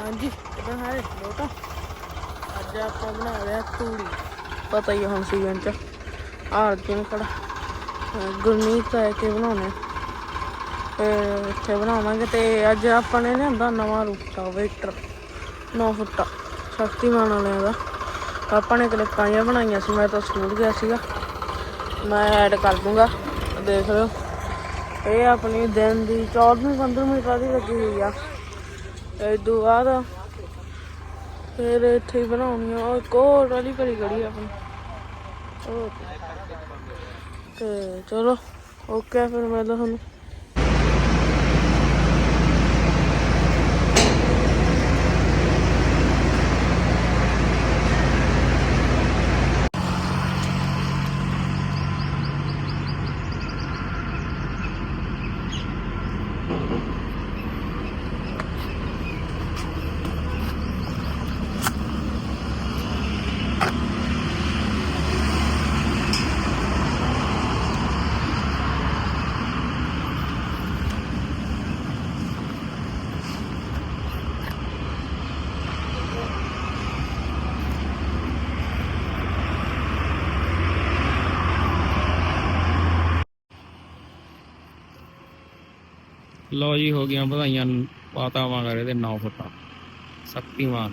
ਹਾਂਜੀ, ਕਿਦਾਂ ਹੈ? ਲੋਟਾ ਅੱਜ ਆਪਾਂ ਬਣਾ ਰਿਹਾ ਤੂੜੀ। ਪਤਾ ਹੀ ਆ ਹੁਣ ਸੀਜ਼ਨ ਚ। ਆਰ ਕਿਨ ਕੜਾ ਗੁਰਮੀਤ ਲੈ ਕੇ ਬਣਾਉਣੇ ਆ। ਫਿਰ ਇੱਥੇ ਬਣਾਵਾਂਗੇ ਤੇ ਅੱਜ ਆਪਾਂ ਨੇ ਲਿਆਂਦਾ ਨਵਾਂ ਰੂਟਾ, ਵੇਟਰ। 9 ਫੁੱਟਾ। ਸ਼ਕਤੀਮਾਨ ਵਾਲਿਆਂ ਦਾ। ਆਪਾਂ ਨੇ ਕਲਿੱਪਾਂ ਜਿਹੀਆਂ ਬਣਾਈਆਂ ਸੀ, ਮੈਂ ਤਾਂ ਸਕੂਲ ਗਿਆ ਸੀਗਾ। ਮੈਂ ਐਡ ਕਰ ਦੂੰਗਾ। ਦੇਖ ਲਿਓ। ਇਹ ਆਪਣੀ ਦਿਨ ਦੀ 14ਵੀਂ 15ਵੀਂ ਦੀ ਲੱਗੀ ਹੋਈ ਆ? ਇਹ ਬਾਅਦ ਫਿਰ ਇੱਥੇ ਹੀ ਬਣਾਉਣੀ ਆ। ਉਹ ਇੱਕ ਹੋਰ ਵਾਲੀ ਘੜੀ ਘੜੀ ਆਪਣੀ। ਉਹ ਤੇ ਚਲੋ ਓਕੇ ਫਿਰ ਮੈਂ ਤੁਹਾਨੂੰ ਲੋ ਜੀ, ਹੋ ਗਈਆਂ ਵਧਾਈਆਂ ਪਾਤਾ ਵਾਂਗਰੇ ਦੇ 9 ਫੁੱਟਾ। ਸ਼ਕਤੀਮਾਨ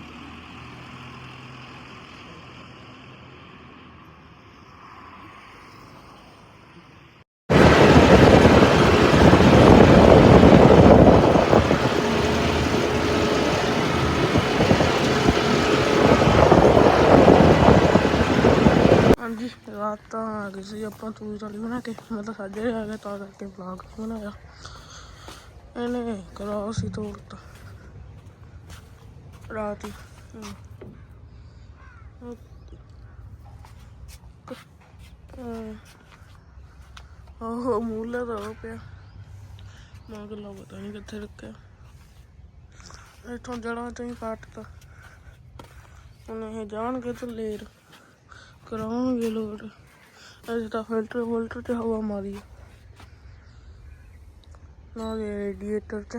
ਹਾਂਜੀ, ਰਾਤ ਤਾਂ ਆ ਗਈ ਸੀ, ਆਪਾਂ ਤੂੜੀ ਵਾਲੀ ਬਣਾ ਕੇ, ਮੈਂ ਤਾਂ ਸਾਜਰੇ ਆ ਗਿਆ, ਤਾਂ ਕਰਕੇ ਵਲੌਗ ਬਣਾਇਆ। ਇਹਨੇ ਕਰਾਓ ਸੀ ਤੋੜਤਾ। ਰਾਤ ਹੀ। ਹਮ। ਉਹ ਮੂਲਾ ਦਾ ਉਹ ਪਿਆ। ਮੈਂ ਗੱਲਾਂ ਪਤਾ ਨਹੀਂ ਕਿੱਥੇ ਰੱਖਿਆ। ਇੱਥੋਂ ਜੜਾਂ ਤੋਂ ਹੀ ਕੱਟਤਾ। ਹੁਣ ਇਹ ਜਾਣਗੇ ਤੇ ਲੇਰ। ਕਰਾਉਣਗੇ ਲੋੜ। ਅਜੇ ਤਾਂ ਫਿਲਟਰ ਫਿਲਟਰ ਤੇ ਹਵਾ ਮਾਰੀ। ਆ। ਰੇਡੀਏਟਰ ਚ।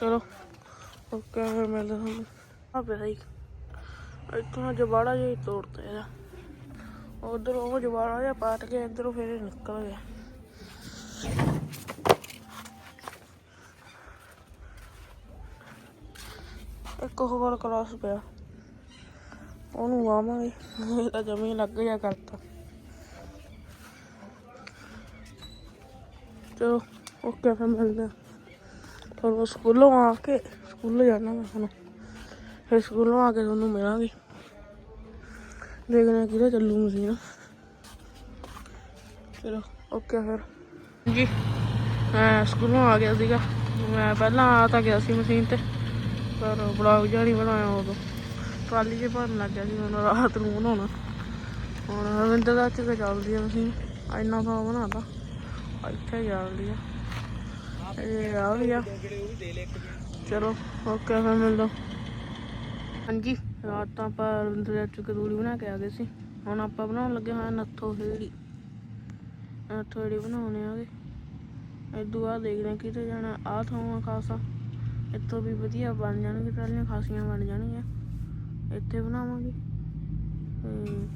ਚਲੋ, ਓਕੇ, ਫਿਰ ਮਿਲਦੇ ਹਾਂ ਆ ਪਿਆ ਸੀ ਜਵਾੜਾ ਜਿਹਾ ਹੀ ਇਹਦਾ। ਉਧਰ ਉਹ ਜਵਾੜਾ ਜਿਹਾ ਪਾਟ ਕੇ ਇਧਰੋਂ ਫਿਰ ਨਿਕਲ ਗਿਆ। ਇੱਕ ਹੋਰ ਕਲਾਸ ਪਿਆ। ਉਹਨੂੰ ਆਵਾਂਗੇ ਇਹ ਤਾਂ ਜਮੀ ਲੱਗ ਜਾ ਕਰਤਾ। ਚਲੋ ਓਕੇ ਫਿਰ ਮਿਲਦੇ ਹਾਂ। ਤੁਹਾਨੂੰ ਸਕੂਲੋਂ ਆ ਕੇ, ਸਕੂਲ ਜਾਣਾ ਮੈਂ ਤੁਹਾਨੂੰ। ਫਿਰ ਸਕੂਲੋਂ ਆ ਕੇ ਤੁਹਾਨੂੰ ਮਿਲਾਂਗੇ। ਦੇਖਦੇ ਹਾਂ ਕਿਹਦਾ ਚੱਲੂ ਮਸ਼ੀਨ। ਚਲੋ ਓਕੇ ਫਿਰ। ਜੀ ਮੈਂ ਸਕੂਲੋਂ ਆ ਗਿਆ ਸੀਗਾ। ਮੈਂ ਪਹਿਲਾਂ ਆ ਤਾਂ ਗਿਆ ਸੀ ਮਸ਼ੀਨ ਤੇ, ਪਰ ਬਲੌਗ ਜਿਹਾ ਨਹੀਂ ਬਣਾਇਆ ਉਦੋਂ। ਟਰਾਲੀ 'ਚ ਭਰਨ ਲੱਗ ਗਿਆ ਸੀ, ਹੁਣ ਰਾਤ ਨੂੰ ਬਣਾਉਣਾ। ਹੁਣ ਰਵਿੰਦਰ ਦਾ ਚ ਚੱਲਦੀ ਆ ਮਸ਼ੀਨ। ਇੰਨਾ ਤਾਂ ਬਣਾਤਾ। ਇੱਥੇ ਚੱਲਦੀ ਆ ਇਹ ਆ ਵੀ ਆ। ਚਲੋ, ਓਕੇ, ਫਿਰ ਮਿਲਦਾ ਹਾਂਜੀ, ਰਾਤ ਤਾਂ ਆਪਾਂ ਰਵਿੰਦਰ ਦਾ ਚ ਕਦੂਰੀ ਬਣਾ ਕੇ ਆ ਗਏ ਸੀ। ਹੁਣ ਆਪਾਂ ਬਣਾਉਣ ਲੱਗੇ ਹਾਂ ਨੱਥੋ ਹੇੜੀ। ਨੱਥੋ ਹੇੜੀ ਬਣਾਉਣੇ ਆਗੇ। ਇਦੋਂ ਬਾਅਦ ਦੇਖਦੇ ਹਾਂ ਕਿਤੇ ਜਾਣਾ। ਆਹ ਥਾਂ ਆ ਖਾਸਾ। ਇੱਥੋਂ ਵੀ ਵਧੀਆ ਬਣ ਜਾਣਗੇ ਟਰਾਲੀਆਂ ਖਾਸੀਆਂ ਬਣ ਜਾਣਗੀਆਂ। ਇੱਥੇ ਬਣਾਵਾਂਗੇ। ਤੇ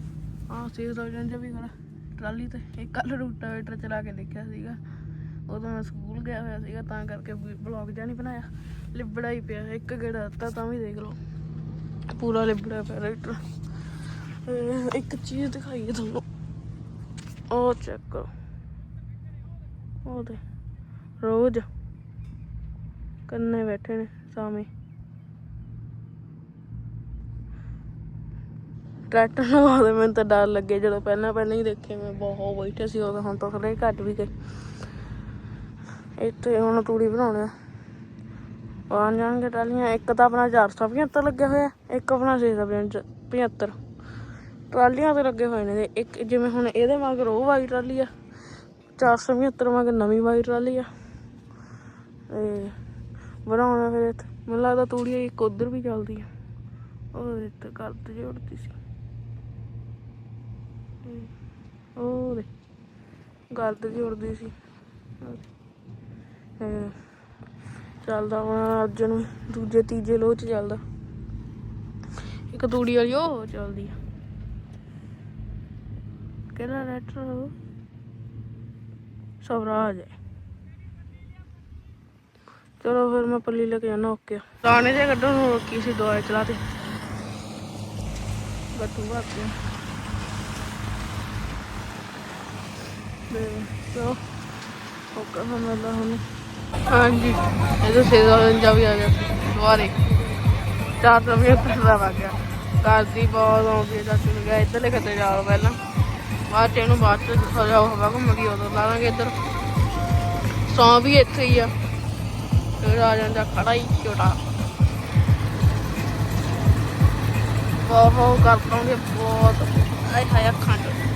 ਆਹ ਸੇਵ ਦਾ ਜੰਜ ਵੀ ਖੜਾ। ਟਰਾਲੀ ਤੇ ਇੱਕ ਕੱਲ ਰੂਟਾਵੇਟਰ ਚਲਾ ਕੇ ਦੇਖਿਆ ਸੀਗਾ। ਉਦੋਂ ਮੈਂ ਸਕੂਲ ਗਿਆ ਹੋਇਆ ਸੀਗਾ, ਤਾਂ ਕਰਕੇ ਬਲੌਗ ਜਿਹਾ ਨਹੀਂ ਬਣਾਇਆ। ਲਿਬੜਾ ਹੀ ਪਿਆ, ਇੱਕ ਗੇੜਾ ਦਿੱਤਾ ਤਾਂ ਵੀ ਦੇਖ ਲਓ। ਪੂਰਾ ਲਿਬੜਾ ਪਿਆ ਰਾਈਟਰ ਇੱਕ ਚੀਜ਼ ਦਿਖਾਈਏ ਤੁਹਾਨੂੰ। ਉਹ ਚੈੱਕ ਕਰੋ। ਉਹ ਤੇ ਰੋਜ਼ ਕੰਨੇ ਬੈਠੇ ਨੇ ਸਾਵੇਂ। ਟਰੈਕਟਰ ਲਗਾ ਦੇ ਮੈਨੂੰ ਤਾਂ ਡਰ ਲੱਗੇ ਜਦੋਂ ਪਹਿਲਾਂ ਪਹਿਲਾਂ ਹੀ ਦੇਖੇ ਮੈਂ, ਬਹੁਤ ਬੈਠੇ ਸੀ ਉਦੋਂ, ਹੁਣ ਤਾਂ ਥੋੜੇ ਘੱਟ ਵੀ ਗਏ। ਇੱਥੇ ਹੁਣ ਤੂੜੀ ਬਣਾਉਣੇ ਆ। ਆਣ ਜਾਣਗੇ ਟਰਾਲੀਆਂ, ਇੱਕ ਤਾਂ ਆਪਣਾ 475 ਲੱਗਿਆ ਹੋਇਆ ਇੱਕ ਆਪਣਾ 675 ਟਰਾਲੀਆਂ ਤੇ ਲੱਗੇ ਹੋਏ ਨੇ ਤੇ ਇੱਕ ਜਿਵੇਂ ਹੁਣ ਇਹਦੇ ਮਗਰ ਉਹ ਵਾਲੀ ਟਰਾਲੀ ਆ 475 ਮਗਰ ਨਵੀਂ ਵਾਈ ਟਰਾਲੀ ਆ। ਤੇ ਬਣਾਉਣਾ ਫਿਰ ਇੱਥੇ। ਮੈਨੂੰ ਲੱਗਦਾ ਤੂੜੀ ਇੱਕ ਉਧਰ ਵੀ ਚੱਲਦੀ ਆ। ਉਹ ਇੱਥੇ ਕਰਦ ਜੋੜਦੀ ਸੀ। ਉਹ ਦੇ ਗਰਦ ਜੋੜਦੀ ਸੀ। ਤੇ ਚੱਲਦਾ ਹੁਣ ਅੱਜ ਨੂੰ ਦੂਜੇ, ਤੀਜੇ ਲੋਹ ਚ ਚੱਲਦਾ। ਇੱਕ ਤੂੜੀ ਵਾਲੀ ਉਹ ਚੱਲਦੀ ਆ। ਕਿਹੜਾ ਲੈਟਰ ਸਵਰਾਜ ਹੈ ਚਲੋ ਫਿਰ ਮੈਂ ਪੱਲੀ ਲੈ ਕੇ ਜਾਣਾ ਓਕੇ ਦਾਣੇ ਜੇ ਕੱਢਣ ਨੂੰ ਰੋਕੀ ਸੀ, ਦਵਾਈ ਚਲਾ ਤੇ ਗੱਟੂ ਬਾਤੇ ਦੇ ਚਲੋ ਓਕੇ ਫਿਰ ਮਿਲਦਾ ਹੁਣ। ਹਾਂਜੀ ਇਹਦੇ ਸੇਵਾ ਰੰਜਾ ਵੀ ਆ ਗਿਆ। ਦੁਆਰੇ ਚਾਰ ਰੁਪਏ ਪੈਸਾ ਵਾ ਗਿਆ। ਕਰਦੀ ਬਹੁਤ ਆਉਂਦੀ ਹੈ, ਚਾਚੂ ਨੂੰ ਗਿਆ ਇੱਧਰਲੇ ਖੱਤੇ ਜਾ ਪਹਿਲਾਂ। ਬਾਅਦ ਚ ਇਹਨੂੰ ਬਾਅਦ ਚ ਜਿੱਥਾ ਹਵਾ ਘੁੰਮ ਉਦੋਂ ਲਾਵਾਂਗੇ ਇੱਧਰ। ਸੌ ਵੀ ਇੱਥੇ ਹੀ ਆ। ਫਿਰ ਆ ਜਾਂਦਾ ਖੜਾ ਹੀ ਛੋਟਾ। ਬਹੁਤ ਕਰ ਪਾਉਂਗੇ ਬਹੁਤ। ਆਏ ਹਾਏ, ਅੱਖਾਂ ਚ।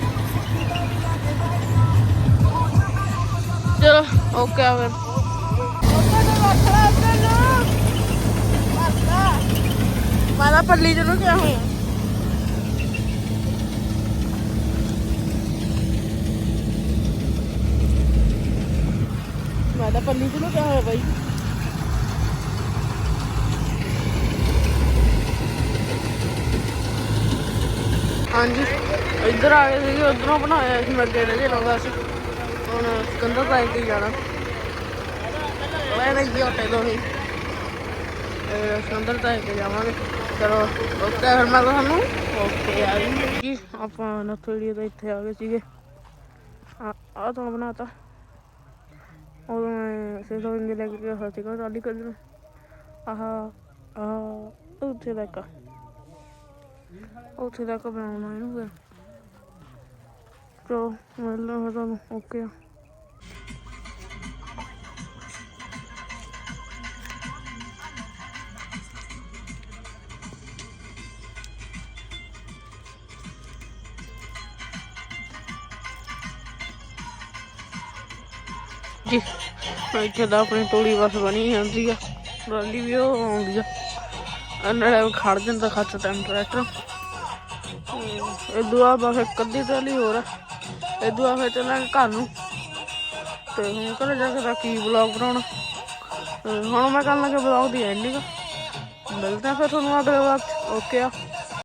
ਚਲੋ ਓਕੇ ਆ ਫਿਰ। ਮੈਂ ਤਾਂ ਪੱਲੀ ਚ ਨੂੰ ਹੋਇਆ? ਮੈਂ ਤਾਂ ਪੱਲੀ ਚ ਨੂੰ ਹੋਇਆ ਬਾਈ? ਹਾਂਜੀ, ਇੱਧਰ ਆ ਗਏ ਸੀ ਉਧਰੋਂ ਬਣਾਇਆ ਸੀ ਮੈਂ ਨੇ ਜੇ ਲਾਉਂਦਾ ਸੀ ਹੁਣ ਕੰਧਾ ਸਾਈਡ ਤੇ ਜਾਣਾ। ਲੈਣਾ ਜੀ ਹੋਟੇ ਤੋਂ ਹੀ। ਸੰਦਰ ਸਾਈਡ ਤੇ ਜਾਵਾਂਗੇ। ਚਲੋ ਓਕੇ ਫਿਰ ਮੈਂ ਤੁਹਾਨੂੰ ਓਕੇ ਆ ਗਈ ਜੀ ਆਪਾਂ ਨਥੜੀ ਤੋਂ ਇੱਥੇ ਆ ਗਏ ਸੀਗੇ। ਆ ਆ ਤਾਂ ਬਣਾਤਾ। ਉਦੋਂ ਮੈਂ ਲੈ ਕੇ ਹੋਇਆ ਸੀਗਾ ਆਹ ਉੱਥੇ ਤੱਕ। ਉੱਥੇ ਤੱਕ ਬਣਾਉਣਾ ਇਹਨੂੰ ਫਿਰ। ਚਲੋ ਮਿਲਦਾ ਫਿਰ ਤੁਹਾਨੂੰ ਓਕੇ ਆ। ਜੀ ਇੱਥੇ ਤਾਂ ਆਪਣੀ ਟੋਲੀ ਬਸ ਬਣੀ ਜਾਂਦੀ ਆ, ਟਰਾਲੀ ਵੀ ਉਹ ਆਉਂਦੀ ਆ। ਇਹਨਾਂ ਖੜ ਜਾਂਦਾ ਖੱਚ ਟਾਈਮ ਟਰੈਕਟਰ ਇਹ ਦੁਆ ਬਸ ਇੱਕ ਅੱਧੀ ਟਰਾਲੀ ਹੋਰ ਆ। ਇਹ ਦੁਆ ਫਿਰ ਚੱਲਾਂਗੇ ਘਰ ਨੂੰ। ਤੇ ਹੁਣ ਘਰ ਜਾ ਕੇ ਤਾਂ ਕੀ ਵਲੌਗ ਬਣਾਉਣਾ। ਹੁਣ ਮੈਂ ਕਰਨ ਲੱਗਾ ਵਲੌਗ ਦੀ ਐਂਡਿੰਗ ਮਿਲਦਾ ਫਿਰ ਤੁਹਾਨੂੰ ਅਗਲੇ ਵਾਰ ਓਕੇ ਆ।